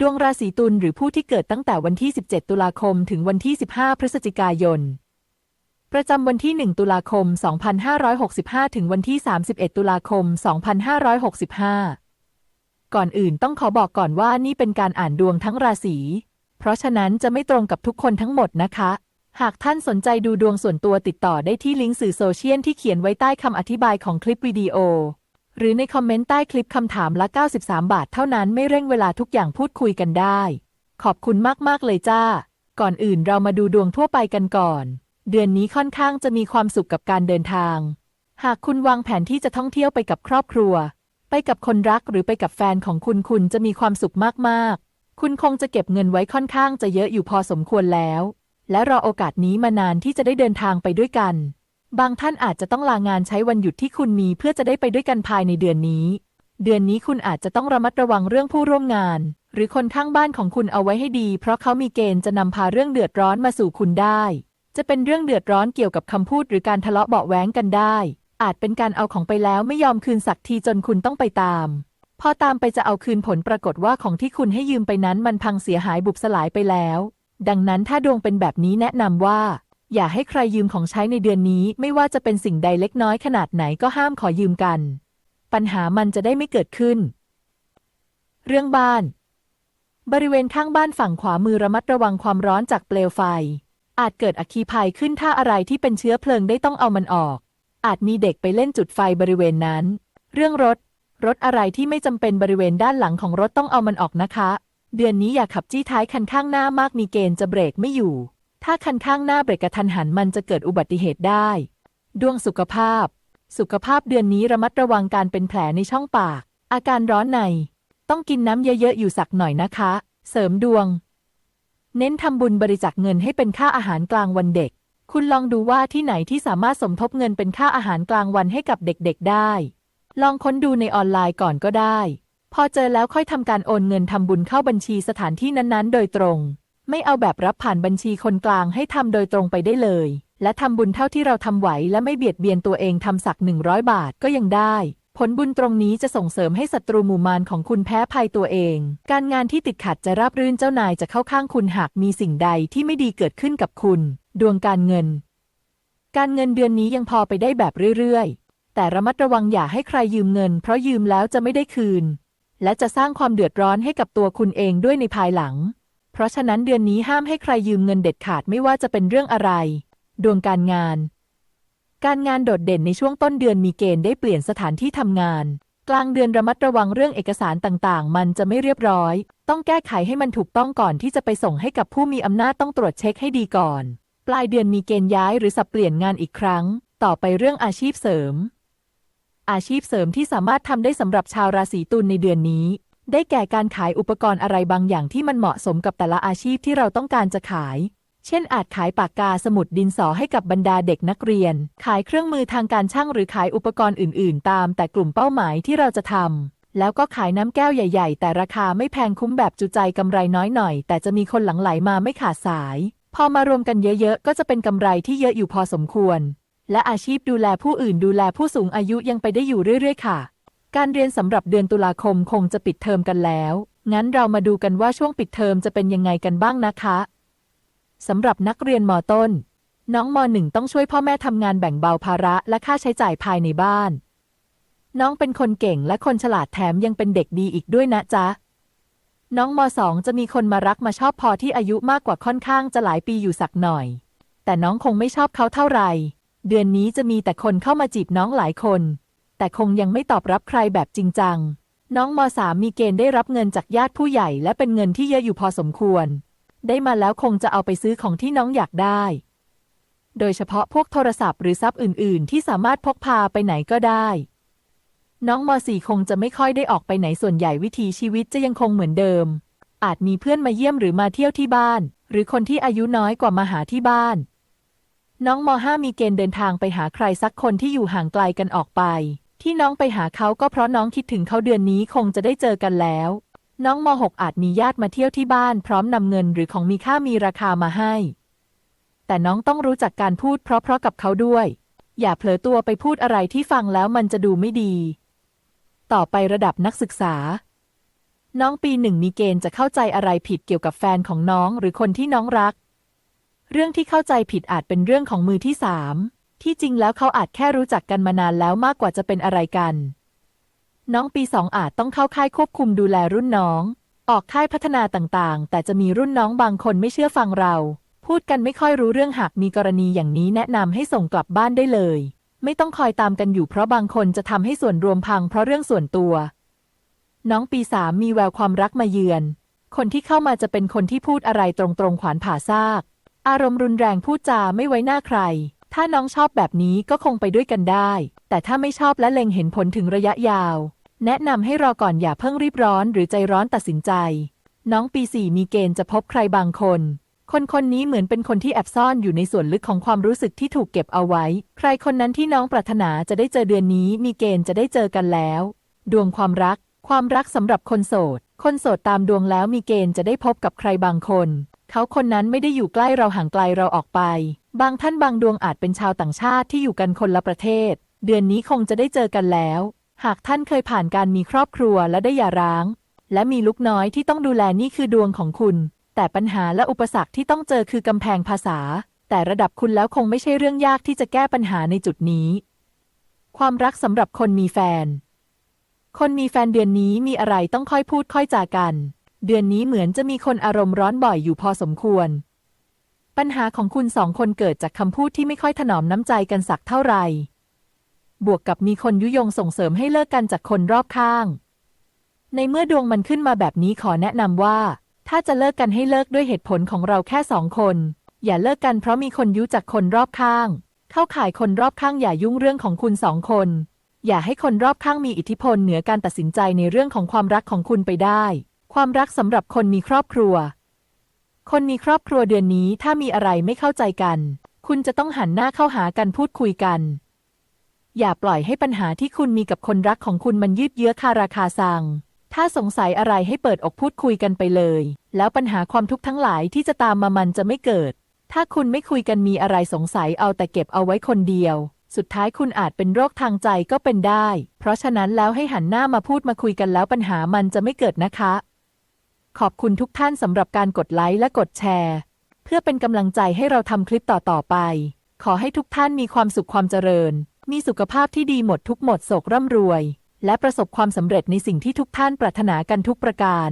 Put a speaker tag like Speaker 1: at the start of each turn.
Speaker 1: ดวงราศีตุลหรือผู้ที่เกิดตั้งแต่วันที่ 17 ตุลาคมถึงวันที่ 15 พฤศจิกายน ประจำวันที่ 1 ตุลาคม 2565 ถึงวันที่ 31 ตุลาคม 2565 ก่อนอื่นต้องขอบอกก่อนว่านี่เป็นการอ่านดวงทั้งราศี เพราะฉะนั้นจะไม่ตรงกับทุกคนทั้งหมดนะคะ หากท่านสนใจดูดวงส่วนตัวติดต่อได้ที่ลิงก์สื่อโซเชียลที่เขียนไว้ใต้คำอธิบายของคลิปวิดีโอ หรือในคอมเมนต์ใต้คลิปคำถามละ 93 บาทเท่านั้นไม่เร่งเวลาทุกอย่างพูดคุยกันได้ ขอบคุณมาก ๆ เลยจ้า ก่อนอื่นเรามาดูดวงทั่วไปกันก่อน เดือนนี้ค่อนข้างจะมีความสุขกับการเดินทาง หากคุณวางแผนที่จะท่องเที่ยวไปกับครอบครัว ไปกับคนรักหรือไปกับแฟนของคุณคุณจะมีความสุขมาก ๆ คุณคงจะเก็บเงินไว้ค่อนข้างจะเยอะอยู่พอสมควรแล้ว และรอโอกาสนี้มานานที่จะได้เดินทางไปด้วยกัน บางท่านอาจจะต้องลางานใช้วันหยุดที่คุณมีเพื่อจะได้ไปด้วยกันภายในเดือนนี้ เดือนนี้คุณอาจจะต้องระมัดระวังเรื่องผู้ร่วมงาน หรือคนข้างบ้านของคุณเอาไว้ให้ดี เพราะเขามีเกณฑ์จะนำพาเรื่องเดือดร้อนมาสู่คุณได้ จะเป็นเรื่องเดือดร้อนเกี่ยวกับคำพูดหรือการทะเลาะเบาะแว้งกันได้ อาจเป็นการเอาของไปแล้วไม่ยอมคืนสักทีจนคุณต้องไปตาม พอตามไปจะเอาคืนผลปรากฏว่าของที่คุณให้ยืมไปนั้นมันพังเสียหายบุบสลายไปแล้ว ดังนั้นถ้าดวงเป็นแบบนี้แนะนำว่า อย่าให้ใครยืมของใช้ในเดือนนี้ ไม่ว่าจะเป็นสิ่งใดเล็กน้อยขนาดไหนก็ห้ามขอยืมกัน ปัญหามันจะได้ไม่เกิดขึ้น เรื่องบ้าน บริเวณข้างบ้านฝั่งขวามือระมัดระวังความร้อนจากเปลวไฟ อาจเกิดอัคคีภัยขึ้นถ้าอะไรที่เป็นเชื้อเพลิงได้ต้องเอามันออก อาจมีเด็กไปเล่นจุดไฟบริเวณนั้น เรื่องรถ รถอะไรที่ไม่จำเป็นบริเวณด้านหลังของรถต้องเอามันออกนะคะ เดือนนี้อย่าขับจี้ท้ายคันข้างหน้ามากมีเกณฑ์จะเบรกไม่อยู่ ถ้าคันข้างหน้าเบรกกระทันหันมันจะเกิดอุบัติเหตุได้ ดวงสุขภาพ สุขภาพเดือนนี้ระมัดระวังการเป็นแผลในช่องปาก อาการร้อนใน ต้องกินน้ำเยอะๆอยู่สักหน่อยนะคะ เสริมดวง เน้นทำบุญบริจาคเงินให้เป็นค่าอาหารกลางวันเด็ก คุณลองดูว่าที่ไหนที่สามารถสมทบเงินเป็นค่าอาหารกลางวันให้กับเด็กๆได้ ลองค้นดูในออนไลน์ก่อนก็ได้ พอเจอแล้วค่อยทำการโอนเงินทำบุญเข้าบัญชีสถานที่นั้นๆ โดยตรง ไม่เอาแบบรับผ่านบัญชีคนกลางให้ทำโดยตรงไปได้เลย และทำบุญเท่าที่เราทำไหวและไม่เบียดเบียนตัวเองทำสักหนึ่งร้อยบาทก็ยังได้ ผลบุญตรงนี้จะส่งเสริมให้ศัตรูหมู่มารของคุณแพ้ภัยตัวเอง การงานที่ติดขัดจะราบรื่นเจ้านายจะเข้าข้างคุณหากมีสิ่งใดที่ไม่ดีเกิดขึ้นกับคุณ ดวงการเงิน การเงินเดือนนี้ยังพอไปได้แบบเรื่อยๆ แต่ระมัดระวังอย่าให้ใครยืมเงิน เพราะยืมแล้วจะไม่ได้คืน และจะสร้างความเดือดร้อนให้กับตัวคุณเองด้วยในภายหลัง เพราะฉะนั้นเดือนนี้ห้ามให้ใครยืมเงินเด็ดขาดไม่ว่าจะเป็นเรื่องอะไร ดวงการงาน การงานโดดเด่นในช่วงต้นเดือนมีเกณฑ์ได้เปลี่ยนสถานที่ทำงาน กลางเดือนระมัดระวังเรื่องเอกสารต่างๆ มันจะไม่เรียบร้อย ต้องแก้ไขให้มันถูกต้องก่อนที่จะไปส่งให้กับผู้มีอำนาจต้องตรวจเช็คให้ดีก่อน ปลายเดือนมีเกณฑ์ย้ายหรือสับเปลี่ยนงานอีกครั้ง ต่อไปเรื่องอาชีพเสริมอาชีพเสริมที่สามารถทำได้สำหรับชาวราศีตุลในเดือนนี้ ได้แก่การขายอุปกรณ์อะไรบางอย่างที่มันเหมาะสมกับแต่ละอาชีพที่เราต้องการจะขาย เช่น อาจขายปากกาสมุดดินสอให้กับบรรดาเด็กนักเรียน ขายเครื่องมือทางการช่างหรือขายอุปกรณ์อื่น ๆ ตาม แต่กลุ่มเป้าหมายที่เราจะทำ แล้วก็ขายน้ำแก้วใหญ่ ๆ แต่ราคาไม่แพงคุ้มแบบจุใจกำไรน้อยหน่อย แต่จะมีคนหลั่งไหลมาไม่ขาดสาย พอมารวมกันเยอะๆ ก็จะเป็นกำไรที่เยอะอยู่พอสมควร และอาชีพดูแลผู้อื่นดูแลผู้สูงอายุยังไปได้อยู่เรื่อย ๆ ค่ะ การเรียนสำหรับเดือนตุลาคมคงจะปิดเทอมกันแล้ว งั้นเรามาดูกันว่าช่วงปิดเทอมจะเป็นยังไงกันบ้างนะคะสำหรับนักเรียนมต้น น้องมหนึ่งต้องช่วยพ่อแม่ทำงานแบ่งเบาภาระและค่าใช้จ่ายภายในบ้าน น้องเป็นคนเก่งและคนฉลาดแถมยังเป็นเด็กดีอีกด้วยนะจ๊ะ น้องมสองจะมีคนมารักมาชอบพอที่อายุมากกว่าค่อนข้างจะหลายปีอยู่สักหน่อย แต่น้องคงไม่ชอบเขาเท่าไหร่ เดือนนี้จะมีแต่คนเข้ามาจีบน้องหลายคน แต่คงยังไม่ตอบรับใครแบบจริงจัง น้องมสามมีเกณฑ์ได้รับเงินจากญาติผู้ใหญ่และเป็นเงินที่เยอะอยู่พอสมควร ได้มาแล้วคงจะเอาไปซื้อของที่น้องอยากได้ โดยเฉพาะพวกโทรศัพท์หรือทรัพย์อื่น ๆ ที่สามารถพกพาไปไหนก็ได้ น้องมสี่คงจะไม่ค่อยได้ออกไปไหนส่วนใหญ่วิถีชีวิตจะยังคงเหมือนเดิม อาจมีเพื่อนมาเยี่ยมหรือมาเที่ยวที่บ้าน หรือคนที่อายุน้อยกว่ามาหาที่บ้านน้องมห้ามีเกณฑ์เดินทางไปหาใครสักคนที่อยู่ห่างไกลกันออกไป ที่น้องไปหาเขาก็เพราะน้องคิดถึงเขาเดือนนี้คงจะได้เจอกันแล้ว น้องมหกอาจมีญาติมาเที่ยวที่บ้านพร้อมนำเงินหรือของมีค่ามีราคามาให้ แต่น้องต้องรู้จักการพูดเพราะๆกับเขาด้วย อย่าเผลอตัวไปพูดอะไรที่ฟังแล้วมันจะดูไม่ดี ต่อไประดับนักศึกษา น้องปีหนึ่งมีเกณฑ์จะเข้าใจอะไรผิดเกี่ยวกับแฟนของน้องหรือคนที่น้องรัก เรื่องที่เข้าใจผิดอาจเป็นเรื่องของมือที่สาม ที่จริงแล้วเขาอาจแค่รู้จักกันมานานแล้วมากกว่าจะเป็นอะไรกัน น้องปีสองอาจต้องเข้าค่ายควบคุมดูแลรุ่นน้อง ออกค่ายพัฒนาต่างๆ แต่จะมีรุ่นน้องบางคนไม่เชื่อฟังเรา พูดกันไม่ค่อยรู้เรื่องหากมีกรณีอย่างนี้แนะนำให้ส่งกลับบ้านได้เลย ไม่ต้องคอยตามกันอยู่เพราะบางคนจะทำให้ส่วนรวมพังเพราะเรื่องส่วนตัว น้องปีสามมีแววความรักมาเยือน คนที่เข้ามาจะเป็นคนที่พูดอะไรตรงๆขวานผ่าซาก อารมณ์รุนแรงพูดจาไม่ไว้หน้าใคร ถ้าน้องชอบแบบนี้ก็คงไปด้วยกันได้ แต่ถ้าไม่ชอบและเล็งเห็นผลถึงระยะยาว แนะนำให้รอก่อนอย่าเพิ่งรีบร้อนหรือใจร้อนตัดสินใจ น้องปีสี่มีเกณฑ์จะพบใครบางคน คนคนนี้เหมือนเป็นคนที่แอบซ่อนอยู่ในส่วนลึกของความรู้สึกที่ถูกเก็บเอาไว้ ใครคนนั้นที่น้องปรารถนาจะได้เจอเดือนนี้ มีเกณฑ์จะได้เจอกันแล้ว ดวงความรัก ความรักสำหรับคนโสด คนโสดตามดวงแล้วมีเกณฑ์จะได้พบกับใครบางคน เขาคนนั้นไม่ได้อยู่ใกล้เราห่างไกลเราออกไป บางท่านบางดวงอาจเป็นชาวต่างชาติที่อยู่กันคนละประเทศ เดือนนี้คงจะได้เจอกันแล้ว หากท่านเคยผ่านการมีครอบครัวและได้หย่าร้าง และมีลูกน้อยที่ต้องดูแลนี่คือดวงของคุณ แต่ปัญหาและอุปสรรคที่ต้องเจอคือกำแพงภาษา แต่ระดับคุณแล้วคงไม่ใช่เรื่องยากที่จะแก้ปัญหาในจุดนี้ ความรักสำหรับคนมีแฟน คนมีแฟนเดือนนี้มีอะไรต้องค่อยพูดค่อยจากัน เดือนนี้เหมือนจะมีคนอารมณ์ร้อนบ่อยอยู่พอสมควร ปัญหาของคุณสองคนเกิดจากคำพูดที่ไม่ค่อยถนอมน้ำใจกันสักเท่าไหร่ บวกกับมีคนยุยงส่งเสริมให้เลิกกันจากคนรอบข้าง ในเมื่อดวงมันขึ้นมาแบบนี้ขอแนะนำว่า ถ้าจะเลิกกันให้เลิกด้วยเหตุผลของเราแค่สองคน อย่าเลิกกันเพราะมีคนยุจากคนรอบข้าง เข้าข่ายคนรอบข้างอย่ายุ่งเรื่องของคุณสองคน อย่าให้คนรอบข้างมีอิทธิพลเหนือการตัดสินใจในเรื่องของความรักของคุณไปได้ ความรักสำหรับคนมีครอบครัว คนมีครอบครัวเดือนนี้ถ้ามีอะไรไม่เข้าใจกัน คุณจะต้องหันหน้าเข้าหากันพูดคุยกัน อย่าปล่อยให้ปัญหาที่คุณมีกับคนรักของคุณมันยืดเยื้อคาราคาซัง ถ้าสงสัยอะไรให้เปิดอกพูดคุยกันไปเลย แล้วปัญหาความทุกข์ทั้งหลายที่จะตามมามันจะไม่เกิด ถ้าคุณไม่คุยกันมีอะไรสงสัยเอาแต่เก็บเอาไว้คนเดียว สุดท้ายคุณอาจเป็นโรคทางใจก็เป็นได้ เพราะฉะนั้นแล้วให้หันหน้ามาพูดมาคุยกันแล้วปัญหามันจะไม่เกิดนะคะ ขอบคุณทุกท่านสำหรับการกดไลค์และกดแชร์ เพื่อเป็นกำลังใจให้เราทำคลิปต่อๆไป ขอให้ทุกท่านมีความสุขความเจริญ มีสุขภาพที่ดีหมดทุกหมดโศกร่ำรวย และประสบความสำเร็จในสิ่งที่ทุกท่านปรารถนากันทุกประการ